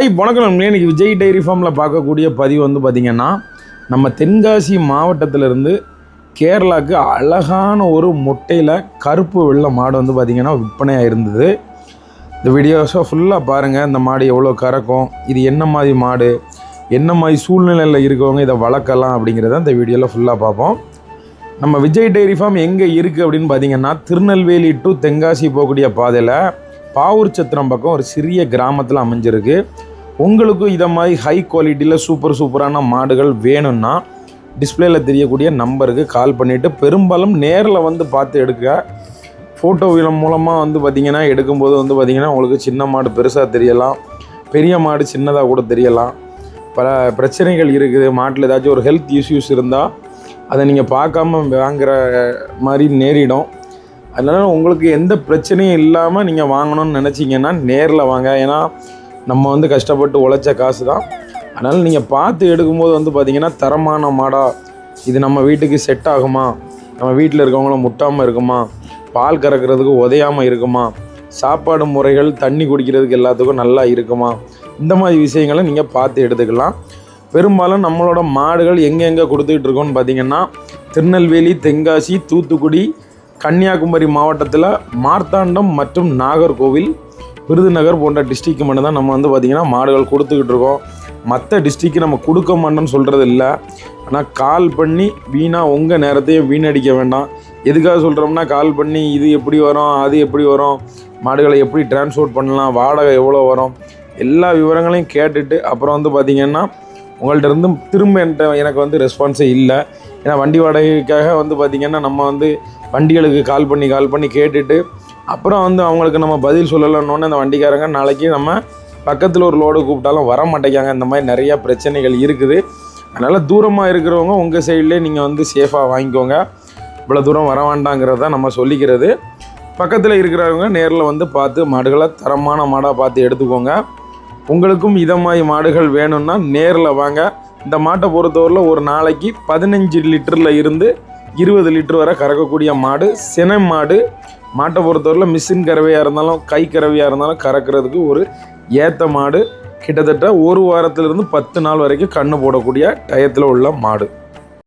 ஐ வணக்கம் நண்பர்களே. இன்னைக்கு விஜய் டைரி ஃபார்மில் பார்க்கக்கூடிய பதிவு வந்து பார்த்திங்கன்னா நம்ம தென்காசி மாவட்டத்திலிருந்து கேரளாவுக்கு அழகான ஒரு முட்டையில் கருப்பு வெள்ளை மாடு வந்து பார்த்திங்கன்னா விற்பனையாக இருந்தது. இந்த வீடியோஸை ஃபுல்லாக பாருங்கள் இந்த மாடு எவ்வளோ கறக்கும்? இது என்ன மாதிரி மாடு? என்ன மாதிரி சூழ்நிலையில் இருக்கவங்க இதை வளர்க்கலாம் அப்படிங்கிறத இந்த வீடியோவில் ஃபுல்லாக பார்ப்போம். நம்ம விஜய் டைரி ஃபார்ம் எங்கே இருக்குது அப்படின்னு பார்த்தீங்கன்னா திருநெல்வேலி டு தென்காசி போகக்கூடிய பாதையில் பாவூர் சத்திரம் பக்கம் ஒரு சிறிய கிராமத்தில் அமைஞ்சிருக்கு. உங்களுக்கும் இதை மாதிரி ஹை குவாலிட்டியில் சூப்பர் சூப்பரான மாடுகள் வேணும்னா டிஸ்பிளேயில் தெரியக்கூடிய நம்பருக்கு கால் பண்ணிவிட்டு பெரும்பாலும் நேரில் வந்து பார்த்து எடுக்க. ஃபோட்டோ மூலமாக வந்து பார்த்திங்கன்னா எடுக்கும்போது வந்து பார்த்திங்கன்னா உங்களுக்கு சின்ன மாடு பெருசாக தெரியலாம். பெரிய மாடு சின்னதாக கூட தெரியலாம். பல பிரச்சனைகள் இருக்குது. மாட்டில் ஏதாச்சும் ஒரு ஹெல்த் இஷ்யூஸ் இருந்தால் அதை நீங்கள் பார்க்காம வாங்குற மாதிரி நேரிடும். அதனால் உங்களுக்கு எந்த பிரச்சனையும் இல்லாமல் நீங்கள் வாங்கணும்னு நினச்சிங்கன்னா நேரில் வாங்க. ஏன்னா நம்ம வந்து கஷ்டப்பட்டு உழைச்ச காசு தான் அதனால் நீங்கள் பார்த்து எடுக்கும்போது வந்து பார்த்திங்கன்னா தரமான மாடா இது நம்ம வீட்டுக்கு செட் ஆகுமா? நம்ம வீட்டில் இருக்கவங்கள முட்டாமல் இருக்குமா? பால் கறக்கிறதுக்கு உதையாமல் இருக்குமா? சாப்பாடு முறைகள் தண்ணி குடிக்கிறதுக்கு எல்லாத்துக்கும் நல்லா இருக்குமா? இந்த மாதிரி விஷயங்களை நீங்கள் பார்த்து எடுத்துக்கலாம். பெரும்பாலும் நம்மளோட மாடுகள் எங்கெங்கே கொடுத்துக்கிட்டு இருக்கோம்னு பார்த்தீங்கன்னா திருநெல்வேலி தென்காசி தூத்துக்குடி கன்னியாகுமரி மாவட்டத்தில் மார்த்தாண்டம் மற்றும் நாகர்கோவில் விருதுநகர் போன்ற டிஸ்ட்ரிக்கு மட்டும் தான் நம்ம வந்து பார்த்திங்கன்னா மாடுகள் கொடுத்துக்கிட்டு இருக்கோம். மற்ற டிஸ்ட்ரிக்கு நம்ம கொடுக்க மாட்டோம்னு சொல்கிறது இல்லை. ஆனால் கால் பண்ணி வீணாக உங்கள் நேரத்தையும் வீணடிக்க வேண்டாம். எதுக்காக சொல்கிறோம்னா கால் பண்ணி இது எப்படி வரும் அது எப்படி வரும் மாடுகளை எப்படி டிரான்ஸ்போர்ட் பண்ணலாம் வாடகை எவ்வளோ வரும் எல்லா விவரங்களையும் கேட்டுட்டு அப்புறம் வந்து பார்த்திங்கன்னா உங்கள்கிட்ட இருந்து திரும்ப என்கிட்ட எனக்கு வந்து ரெஸ்பான்ஸே இல்லை. ஏன்னா வண்டி வாடகைக்காக வந்து பார்த்திங்கன்னா நம்ம வந்து வண்டிகளுக்கு கால் பண்ணி கால் பண்ணி கேட்டுட்டு அப்புறம் வந்து அவங்களுக்கு நம்ம பதில் சொல்லலன்னொன்னே அந்த வண்டிக்காரங்க நாளைக்கு நம்ம பக்கத்தில் ஒரு லோடு கூப்பிட்டாலும் வர மாட்டேங்காங்க இந்த மாதிரி நிறையா பிரச்சனைகள் இருக்குது. அதனால் தூரமாக இருக்கிறவங்க உங்கள் சைட்லேயே நீங்கள் வந்து சேஃபாக வாங்கிக்கோங்க. இவ்வளோ தூரம் வர வேண்டாங்கிறத நம்ம சொல்லிக்கிறது. பக்கத்தில் இருக்கிறவங்க நேரில் வந்து பார்த்து மாடுகளை தரமான மாடாக பார்த்து எடுத்துக்கோங்க. உங்களுக்கும் இதை மாதிரி மாடுகள் வேணும்னா நேரில் வாங்க. இந்த மாட்டை பொறுத்தவரையில் ஒரு நாளைக்கு பதினஞ்சு லிட்டரில் இருந்து இருபது லிட்டர் வரை கறக்கக்கூடிய மாடு சினை மாடு. மாட்டை பொறுத்தவரையில் மிஷின் கறவையாக இருந்தாலும் கை கறவையாக இருந்தாலும் கறக்கிறதுக்கு ஒரு ஏற்ற மாடு. கிட்டத்தட்ட ஒரு வாரத்திலிருந்து பத்து நாள் வரைக்கும் கண்ணு போடக்கூடிய டயத்தில் உள்ள மாடு.